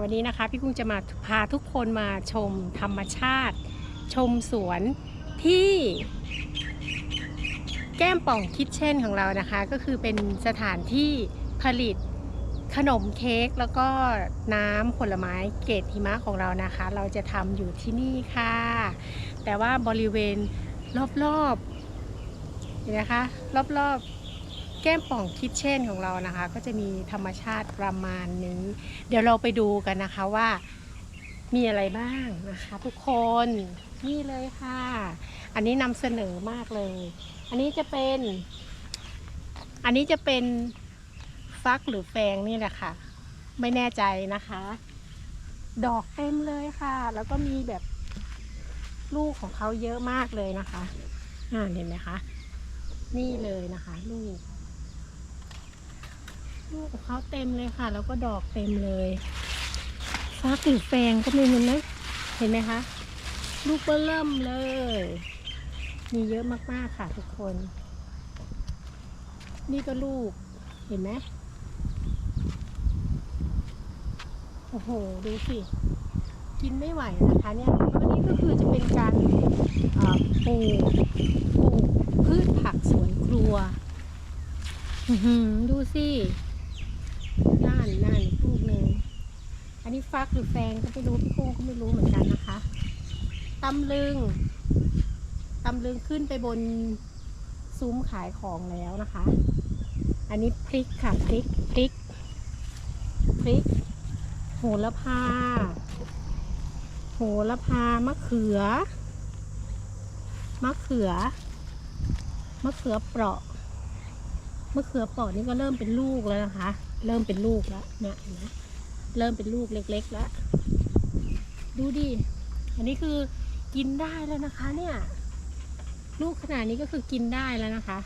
วันนี้นะคะ พี่กุ้งจะมาพาทุกคนมาชมธรรมชาติ ชมสวนที่ แก้มป่องคิดเช่นของเรานะคะ ก็คือเป็นสถานที่ผลิตขนมเค้กแล้วก็น้ำผลไม้เกรดหิมะของเรานะคะ เราจะทำอยู่ที่นี่ค่ะ แต่ว่าบริเวณรอบๆเห็นไหมคะ รอบๆ แก้มป่องคิดเช่นของเรานะคะ ก็จะมีธรรมชาติประมาณนี้ เดี๋ยวเราไปดูกันนะคะว่ามีอะไรบ้างนะคะทุกคนนี่เลยค่ะ อันนี้นำเสนอมากเลย อันนี้จะเป็น อันนี้จะเป็นฟักหรือแฟงนี่แหละค่ะ ไม่แน่ใจนะคะ ดอกเต็มเลยค่ะ แล้วก็มีแบบลูกของเขาเยอะมากเลยนะคะอ่าเห็นไหมคะ นี่เลยนะคะ ลูก ลูกของเขาเต็มเลยค่ะ แล้วก็ดอกเต็มเลยฟักหรือแฟงก็ม่รู้นะเห็นไหมคะ ลูกเบอเริ่มเลย มีเยอะมากๆค่ะทุกคน นี่ก็ลูก เห็นไหมโอ้โห ดูสิ กินไม่ไหวนะคะเนี่ยก็นี่ก็คือจะเป็นการปลูกปลูกพืชผักสวนครัว ดูสิน่านน่านอีกลูกหนึ่ง อันนี้ฟักหรือแฟงก็ไม่รู้พี่กุ้งก็ไม่รู้เหมือนกันนะคะตำลึงตำลึงขึ้นไปบนซุ้มขายของแล้วนะคะ อันนี้พริกค่ะพริกพริกพริก โหระพา โหระพามะเขือ มะเขือ มะเขือเปราะ มะเขือเปราะนี่ก็เริ่มเป็นลูกแล้วนะคะ เริ่มเป็นลูกแล้วเนี่ยนไหม เริ่มเป็นลูกเล็กๆแล้ว ดูดิ อันนี้คือกินได้แล้วนะคะเนี่ย ลูกขนาดนี้ก็คือกินได้แล้วนะคะ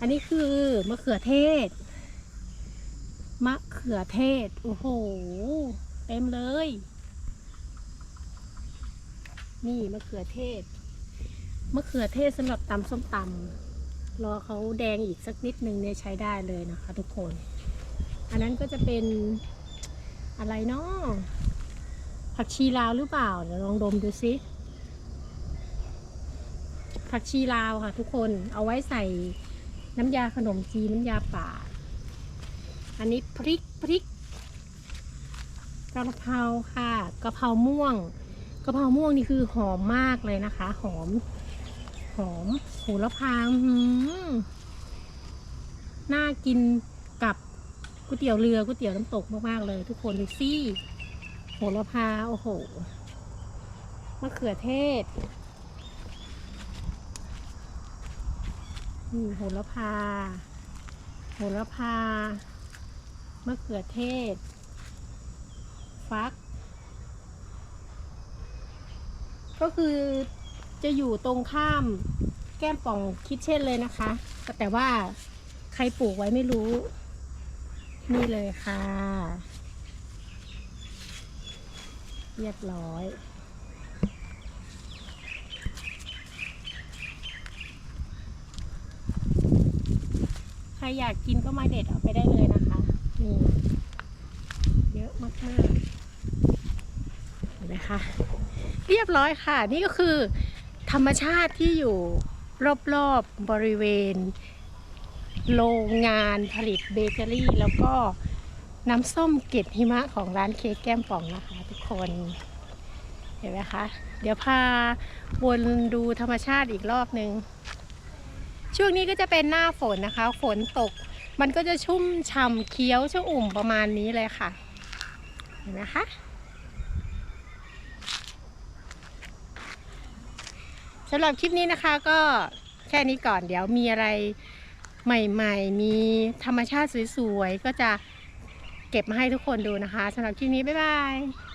อันนี้คือมะเขือเทศ มะเขือเทศ โอ้โห เต็มเลย นี่มะเขือเทศ มะเขือเทศสำหรับตำส้มตำรอเขาแดงอีกสักนิดนึงเนี่ยใช้ได้เลยนะคะ ทุกคน อันนั้นก็จะเป็น อะไรเนาะผักชีลาวหรือเปล่า เดี๋ยวลองดมดูซิผักชีลาวค่ะ ทุกคนเอาไว้ใส่น้ำยาขนมจีนน้ำยาป่า อันนี้พริกพริกกระเพราค่ะกระเพราม่วงกระเพราม่วงนี่คือหอมมากเลยนะคะ หอม หอมโหระพาหือน่ากินกับ ก๋วยเตี๋ยวเรือก๋วยเตี๋ยวน้ำตกมากๆเลย ทุกคนดูสิโหระพาโอ้โหมะเขือเทศนี่โหระพา โหระพามะเขือเทศ ฟัก ก็คือจะอยู่ตรงข้ามแก้มป่องคิดเช่นเลยนะคะ แต่ว่าใครปลูกไว้ไม่รู้ นี่เลยค่ะ เรียบร้อย ใครอยากกินก็มาเด็ดเอาไปได้เลยนะคะ นี่ เยอะมากๆเห็นไหมคะ เรียบร้อยค่ะ นี่ก็คือธรรมชาติที่อยู่รอบๆบริเวณ โรงงานผลิตเบเกอรี่ แล้วก็น้ำส้มเกล็ดหิมะของร้านเค้กแก้มป่องนะคะทุกคน เห็นไหมคะ เดี๋ยวพาวนดูธรรมชาติอีกรอบหนึ่งช่วงนี้ก็จะเป็นหน้าฝนนะคะ ฝนตกมันก็จะชุ่มฉ่ำเคี้ยวชอุ่มประมาณนี้เลยค่ะ เห็นไหมคะสำหรับคลิปนี้นะคะก็แค่นี้ก่อนเดี๋ยวมีอะไร ใหม่ๆ มีธรรมชาติสวยๆ ก็จะเก็บมาให้ทุกคนดูนะคะสำหรับคลิปนี้ บ๊ายบาย